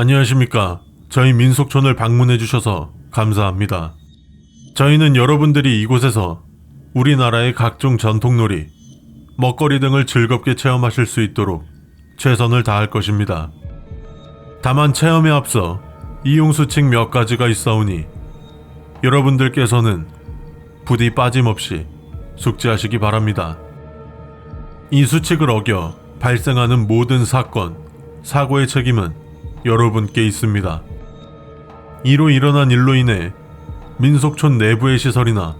안녕하십니까. 저희 민속촌을 방문해 주셔서 감사합니다. 저희는 여러분들이 이곳에서 우리나라의 각종 전통놀이, 먹거리 등을 즐겁게 체험하실 수 있도록 최선을 다할 것입니다. 다만 체험에 앞서 이용 수칙 몇 가지가 있사오니 여러분들께서는 부디 빠짐없이 숙지하시기 바랍니다. 이 수칙을 어겨 발생하는 모든 사건, 사고의 책임은 여러분께 있습니다. 이로 일어난 일로 인해 민속촌 내부의 시설이나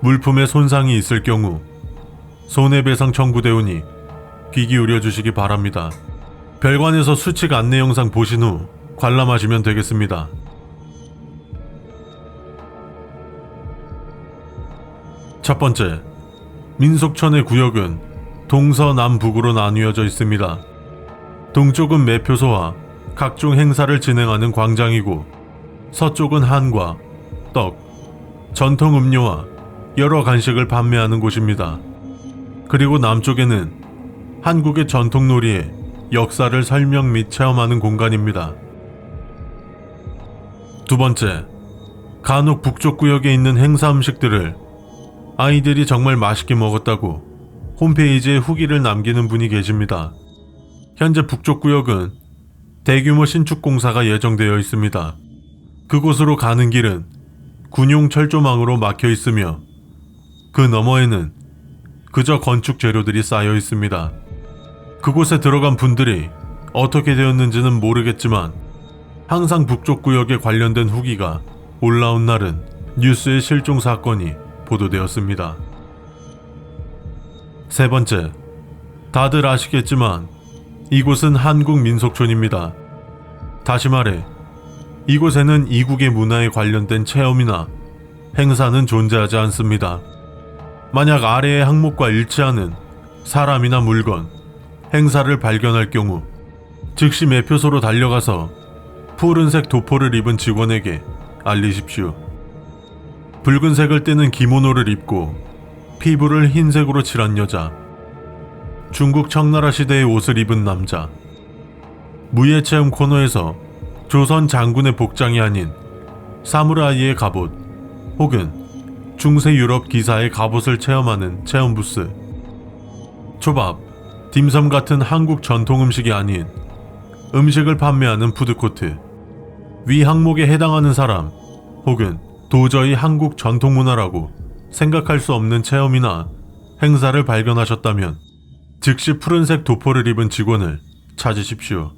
물품에 손상이 있을 경우 손해배상 청구되오니 귀 기울여 주시기 바랍니다. 별관에서 수칙 안내 영상 보신 후 관람하시면 되겠습니다. 첫 번째, 민속촌의 구역은 동서남북으로 나뉘어져 있습니다. 동쪽은 매표소와 각종 행사를 진행하는 광장이고, 서쪽은 한과, 떡, 전통 음료와 여러 간식을 판매하는 곳입니다. 그리고 남쪽에는 한국의 전통 놀이의 역사를 설명 및 체험하는 공간입니다. 두 번째, 간혹 북쪽 구역에 있는 행사 음식들을 아이들이 정말 맛있게 먹었다고 홈페이지에 후기를 남기는 분이 계십니다. 현재 북쪽 구역은 대규모 신축 공사가 예정되어 있습니다. 그곳으로 가는 길은 군용 철조망으로 막혀 있으며 그 너머에는 그저 건축 재료들이 쌓여 있습니다. 그곳에 들어간 분들이 어떻게 되었는지는 모르겠지만 항상 북쪽 구역에 관련된 후기가 올라온 날은 뉴스의 실종 사건이 보도되었습니다. 세 번째, 다들 아시겠지만 이곳은 한국 민속촌입니다. 다시 말해, 이곳에는 이국의 문화에 관련된 체험이나 행사는 존재하지 않습니다. 만약 아래의 항목과 일치하는 사람이나 물건, 행사를 발견할 경우 즉시 매표소로 달려가서 푸른색 도포를 입은 직원에게 알리십시오. 붉은색을 띠는 기모노를 입고 피부를 흰색으로 칠한 여자, 중국 청나라 시대의 옷을 입은 남자, 무예 체험 코너에서 조선 장군의 복장이 아닌 사무라이의 갑옷 혹은 중세 유럽 기사의 갑옷을 체험하는 체험 부스, 초밥, 딤섬 같은 한국 전통 음식이 아닌 음식을 판매하는 푸드코트, 위 항목에 해당하는 사람 혹은 도저히 한국 전통 문화라고 생각할 수 없는 체험이나 행사를 발견하셨다면 즉시 푸른색 도포를 입은 직원을 찾으십시오.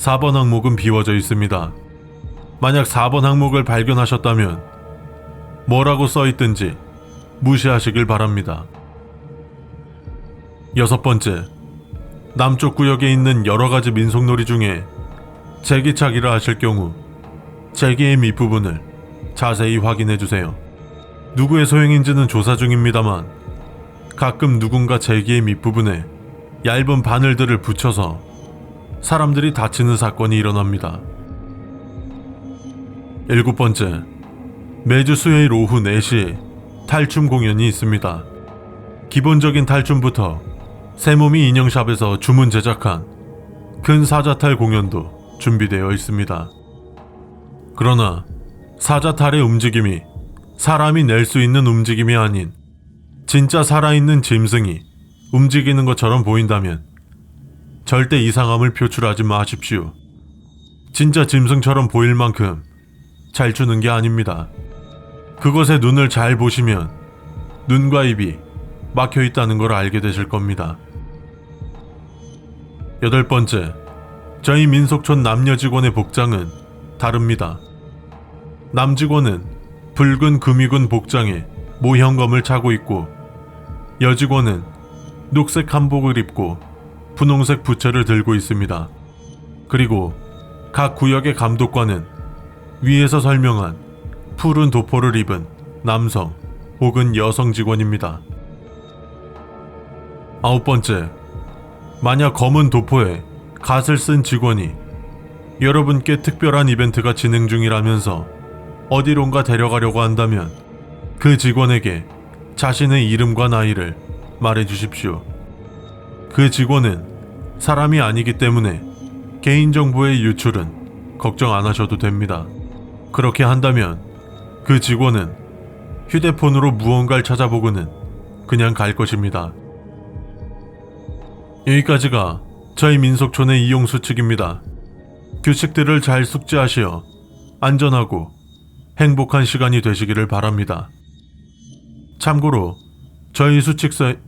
4번 항목은 비워져 있습니다. 만약 4번 항목을 발견하셨다면 뭐라고 써 있든지 무시하시길 바랍니다. 여섯 번째, 남쪽 구역에 있는 여러 가지 민속놀이 중에 제기차기를 하실 경우 제기의 밑부분을 자세히 확인해 주세요. 누구의 소행인지는 조사 중입니다만 가끔 누군가 제기의 밑부분에 얇은 바늘들을 붙여서 사람들이 다치는 사건이 일어납니다. 일곱 번째, 매주 수요일 오후 4시에 탈춤 공연이 있습니다. 기본적인 탈춤부터 새몸이 인형샵에서 주문 제작한 큰 사자탈 공연도 준비되어 있습니다. 그러나 사자탈의 움직임이 사람이 낼 수 있는 움직임이 아닌 진짜 살아있는 짐승이 움직이는 것처럼 보인다면 절대 이상함을 표출하지 마십시오. 진짜 짐승처럼 보일 만큼 잘 추는 게 아닙니다. 그것에 눈을 잘 보시면 눈과 입이 막혀 있다는 걸 알게 되실 겁니다. 여덟 번째, 저희 민속촌 남녀 직원의 복장은 다릅니다. 남 직원은 붉은 금이군 복장에 모형검을 차고 있고 여직원은 녹색 한복을 입고 분홍색 부채를 들고 있습니다. 그리고 각 구역의 감독관은 위에서 설명한 푸른 도포를 입은 남성 혹은 여성 직원입니다. 아홉 번째, 만약 검은 도포에 갓을 쓴 직원이 여러분께 특별한 이벤트가 진행 중이라면서 어디론가 데려가려고 한다면 그 직원에게 자신의 이름과 나이를 말해 주십시오. 그 직원은 사람이 아니기 때문에 개인정보의 유출은 걱정 안 하셔도 됩니다. 그렇게 한다면 그 직원은 휴대폰으로 무언가를 찾아보고는 그냥 갈 것입니다. 여기까지가 저희 민속촌의 이용 수칙입니다. 규칙들을 잘 숙지하시어 안전하고 행복한 시간이 되시기를 바랍니다. 참고로 저희 수칙서에